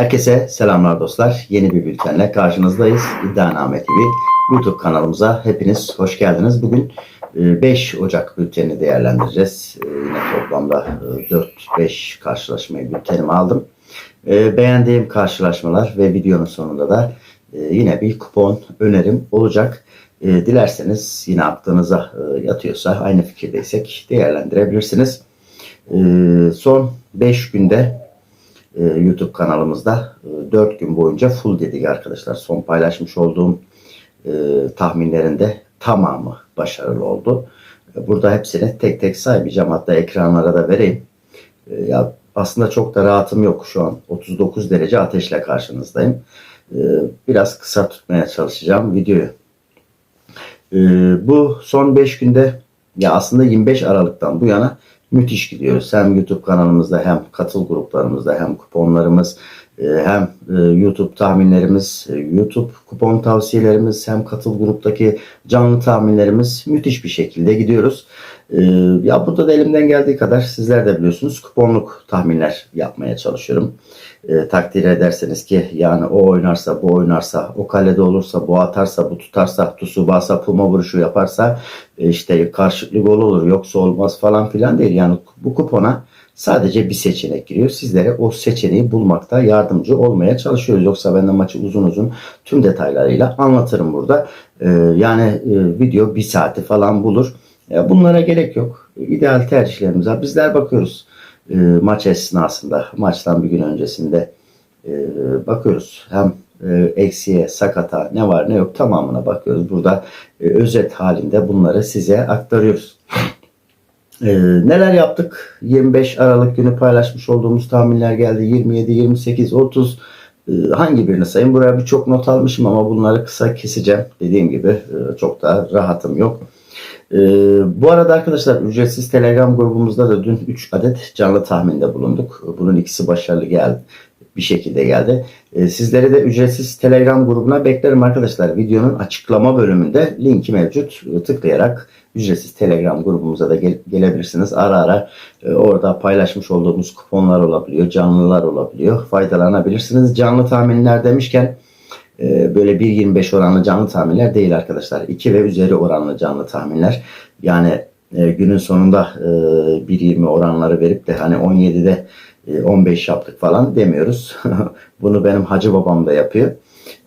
Herkese selamlar dostlar. Yeni bir bültenle karşınızdayız. İddianame TV YouTube kanalımıza hepiniz hoş geldiniz. Bugün e, 5 Ocak bültenini değerlendireceğiz. E, Yine toplamda e, 4-5 karşılaşmayı bültenime aldım. E, Beğendiğim karşılaşmalar ve videonun sonunda da e, yine bir kupon önerim olacak. E, Dilerseniz yine aklınıza e, yatıyorsa aynı fikirdeysek değerlendirebilirsiniz. E, Son 5 günde e, YouTube kanalımızda e, 4 gün boyunca full dedik arkadaşlar. Son paylaşmış olduğum e, tahminlerinde tamamı başarılı oldu. E, Burada hepsini tek tek saymayacağım. Hatta ekranlara da vereyim. E, ya aslında çok da rahatım yok şu an. 39 derece ateşle karşınızdayım. E, Biraz kısa tutmaya çalışacağım videoyu. E, Bu son 5 günde ya aslında 25 Aralık'tan bu yana müthiş gidiyoruz. Hem YouTube kanalımızda hem katıl gruplarımızda hem kuponlarımız e, hem e, YouTube tahminlerimiz, e, YouTube kupon tavsiyelerimiz hem katıl gruptaki canlı tahminlerimiz müthiş bir şekilde gidiyoruz. E, Ya burada da elimden geldiği kadar sizler de biliyorsunuz kuponluk tahminler yapmaya çalışıyorum. E, takdir ederseniz ki yani o oynarsa bu oynarsa o kalede olursa bu atarsa bu tutarsa Tsubasa Puma vuruşu yaparsa e, işte karşılıklı gol olur yoksa olmaz falan filan değil. Yani bu kupona sadece bir seçenek giriyor. Sizlere o seçeneği bulmakta yardımcı olmaya çalışıyoruz. Yoksa ben de maçı uzun uzun tüm detaylarıyla anlatırım burada. E, yani e, video bir saati falan bulur. E, bunlara gerek yok. İdeal tercihlerimiz var. Bizler bakıyoruz e, maç esnasında, maçtan bir gün öncesinde e, bakıyoruz. Hem e, eksiye, sakata ne var ne yok tamamına bakıyoruz. Burada e, özet halinde bunları size aktarıyoruz. E, neler yaptık? 25 Aralık günü paylaşmış olduğumuz tahminler geldi. 27, 28, 30 e, hangi birini sayayım? Buraya birçok not almışım ama bunları kısa keseceğim. Dediğim gibi e, çok da rahatım yok. Ee, bu arada arkadaşlar ücretsiz Telegram grubumuzda da dün 3 adet canlı tahminde bulunduk. Bunun ikisi başarılı geldi. Bir şekilde geldi. Ee, sizleri de ücretsiz Telegram grubuna beklerim arkadaşlar. Videonun açıklama bölümünde linki mevcut. Tıklayarak ücretsiz Telegram grubumuza da gel- gelebilirsiniz. Ara ara e, orada paylaşmış olduğumuz kuponlar olabiliyor, canlılar olabiliyor. Faydalanabilirsiniz. Canlı tahminler demişken böyle 1.25 oranlı canlı tahminler değil arkadaşlar. 2 ve üzeri oranlı canlı tahminler. Yani e, günün sonunda e, 1.20 oranları verip de hani 17'de e, 15 yaptık falan demiyoruz. Bunu benim hacı babam da yapıyor.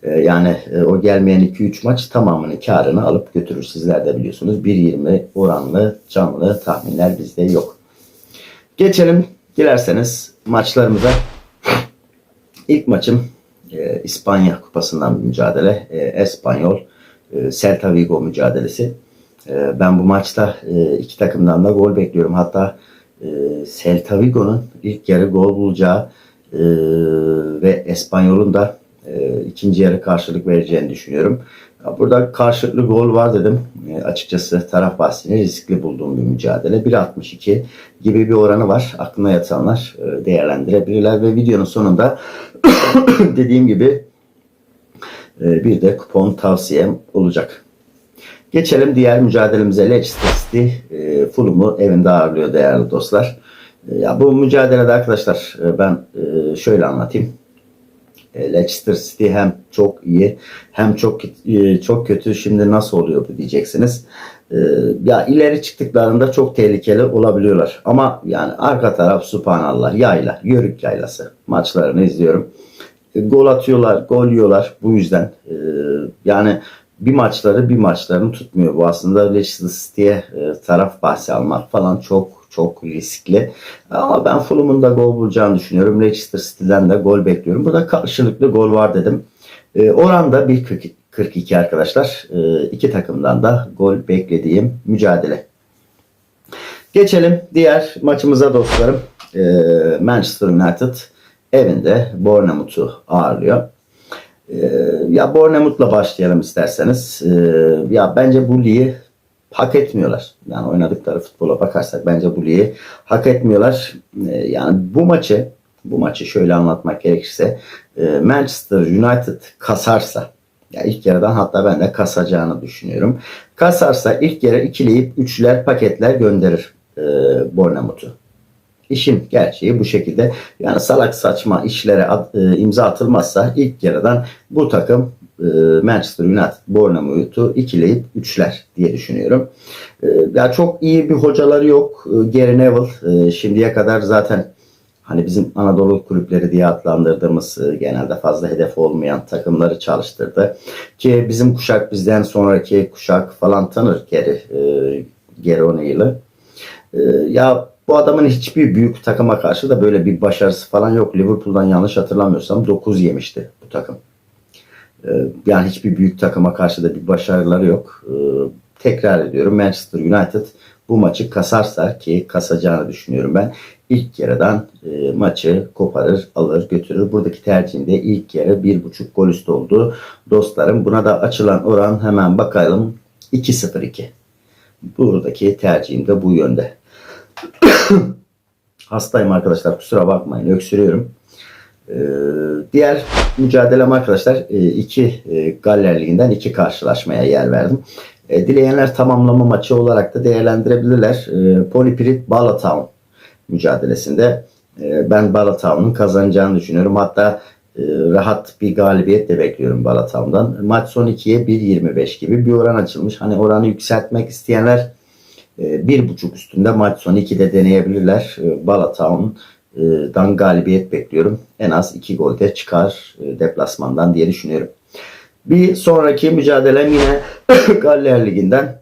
E, yani e, o gelmeyen 2-3 maç tamamını karını alıp götürür. Sizler de biliyorsunuz 1.20 oranlı canlı tahminler bizde yok. Geçelim dilerseniz maçlarımıza. İlk maçım e, İspanya Kupası'ndan bir mücadele. E, Espanyol e, Celta Vigo mücadelesi. E, ben bu maçta e, iki takımdan da gol bekliyorum. Hatta e, Celta Vigo'nun ilk yarı gol bulacağı e, ve Espanyol'un da e, ikinci yarı karşılık vereceğini düşünüyorum. Burada karşılıklı gol var dedim. E, açıkçası taraf bahsini riskli bulduğum bir mücadele. 1.62 gibi bir oranı var. Aklına yatanlar e, değerlendirebilirler ve videonun sonunda dediğim gibi e, bir de kupon tavsiyem olacak. Geçelim diğer mücadelemize. Leicester City e, Fulham'u evinde ağırlıyor değerli dostlar. E, ya bu mücadelede arkadaşlar ben şöyle anlatayım. Leicester City hem çok iyi hem çok çok kötü. Şimdi nasıl oluyor bu diyeceksiniz. E, Ya ileri çıktıklarında çok tehlikeli olabiliyorlar. Ama yani arka taraf subhanallah yayla, yörük yaylası maçlarını izliyorum. E, Gol atıyorlar, gol yiyorlar. Bu yüzden e, yani bir maçları bir maçlarını tutmuyor. Bu aslında Leicester City'ye e, taraf bahsi almak falan çok çok riskli. Ama ben Fulham'ın da gol bulacağını düşünüyorum. Leicester City'den de gol bekliyorum. Burada karşılıklı gol var dedim. E, oranda 1.42 arkadaşlar. E, iki takımdan da gol beklediğim mücadele. Geçelim diğer maçımıza dostlarım. E, Manchester United evinde Bournemouth'u ağırlıyor. E, ya Bournemouth'la başlayalım isterseniz. Ya bence bu ligi hak etmiyorlar. Yani oynadıkları futbola bakarsak bence bu ligi hak etmiyorlar. Yani bu maçı bu maçı şöyle anlatmak gerekirse e, Manchester United kasarsa ya ilk yarıdan hatta ben de kasacağını düşünüyorum. Kasarsa ilk yarı ikileyip üçler paketler gönderir e, Bournemouth'u. İşin gerçeği bu şekilde. Yani salak saçma işlere at- e, imza atılmazsa ilk yarıdan bu takım e, Manchester United Bournemouth'u ikileyip üçler diye düşünüyorum. E, ya çok iyi bir hocaları yok. E, Gary Neville e, şimdiye kadar zaten hani bizim Anadolu kulüpleri diye adlandırdığımız e, genelde fazla hedef olmayan takımları çalıştırdı. Ki bizim kuşak bizden sonraki kuşak falan tanır Gary, e, Gary O'Neill'ı. E, ya bu adamın hiçbir büyük takıma karşı da böyle bir başarısı falan yok. Liverpool'dan yanlış hatırlamıyorsam 9 yemişti bu takım. Ee, Yani hiçbir büyük takıma karşı da bir başarıları yok. Ee, Tekrar ediyorum Manchester United bu maçı kasarsa ki kasacağını düşünüyorum ben. İlk yarıdan e, maçı koparır, alır, götürür. Buradaki tercihim de ilk yarı bir buçuk gol üstü oldu. Dostlarım buna da açılan oran hemen bakalım 2-0-2. Buradaki tercihim de bu yönde. Hastayım arkadaşlar kusura bakmayın öksürüyorum. Ee, diğer mücadelem arkadaşlar e, iki e, Galler Ligi'nden iki karşılaşmaya yer verdim. E, dileyenler tamamlama maçı olarak da değerlendirebilirler. E, Polipirit Balatown mücadelesinde e, ben Balatown'un kazanacağını düşünüyorum. Hatta e, rahat bir galibiyet de bekliyorum Balatown'dan. Maç son 2'ye 1.25 gibi bir oran açılmış. Hani oranı yükseltmek isteyenler e, bir buçuk üstünde maç sonu 2'de deneyebilirler. E, Balatown'dan galibiyet bekliyorum. En az 2 gol de çıkar e, deplasmandan diye düşünüyorum. Bir sonraki mücadelem yine Galler Ligi'nden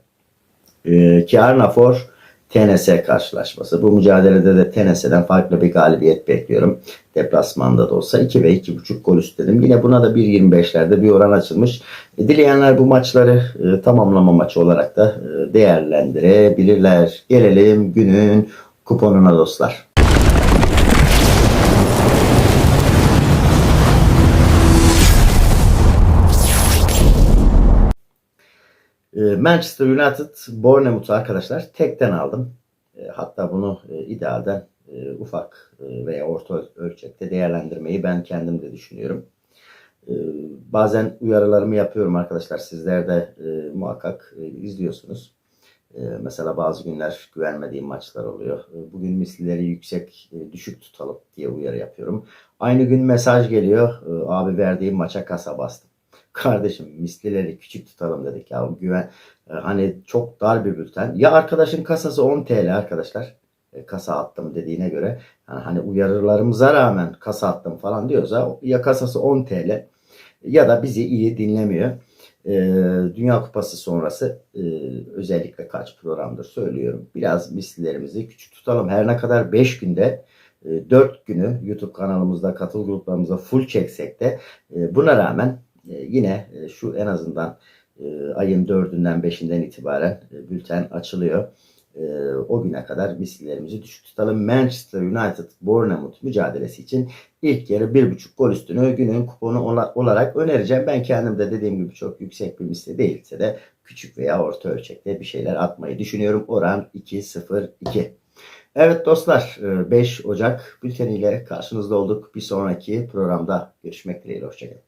e, Kiarnafor TNS karşılaşması. Bu mücadelede de TNS'den farklı bir galibiyet bekliyorum. Deplasmanda da olsa 2 ve 2.5 gol üstledim. Yine buna da 1.25'lerde bir oran açılmış. E, dileyenler bu maçları e, tamamlama maçı olarak da değerlendirebilirler. Gelelim günün kuponuna dostlar. Manchester United Bournemouth'u arkadaşlar tekten aldım. E, Hatta bunu e, idealden e, ufak e, veya orta ölçekte değerlendirmeyi ben kendim de düşünüyorum. E, Bazen uyarılarımı yapıyorum arkadaşlar. Sizler de muhakkak izliyorsunuz. Mesela bazı günler güvenmediğim maçlar oluyor. Bugün mislileri yüksek, düşük tutalım diye uyarı yapıyorum. Aynı gün mesaj geliyor. Abi verdiğim maça kasa bastım. Kardeşim mislileri küçük tutalım dedik ya. Güven e, hani çok dar bir bülten. Ya arkadaşın kasası 10 TL arkadaşlar. E, kasa attım dediğine göre yani hani uyarılarımıza rağmen kasa attım falan diyorsa ya kasası 10 TL ya da bizi iyi dinlemiyor. E, Dünya Kupası sonrası e, özellikle kaç programdır söylüyorum. Biraz mislilerimizi küçük tutalım. Her ne kadar 5 günde e, 4 günü YouTube kanalımızda katıl gruplarımıza full çeksek de e, buna rağmen e, yine e, şu en azından e, ayın 4'ünden 5'inden itibaren e, bülten açılıyor. E, o güne kadar misillerimizi düşük tutalım. Manchester United Bournemouth mücadelesi için ilk yarı 1.5 gol üstünü günün kuponu ola- olarak önereceğim. Ben kendim de dediğim gibi çok yüksek bir misli değilse de küçük veya orta ölçekte bir şeyler atmayı düşünüyorum. Oran 2-0-2. Evet dostlar 5 Ocak bülteniyle karşınızda olduk. Bir sonraki programda görüşmek dileğiyle. Hoşçakalın.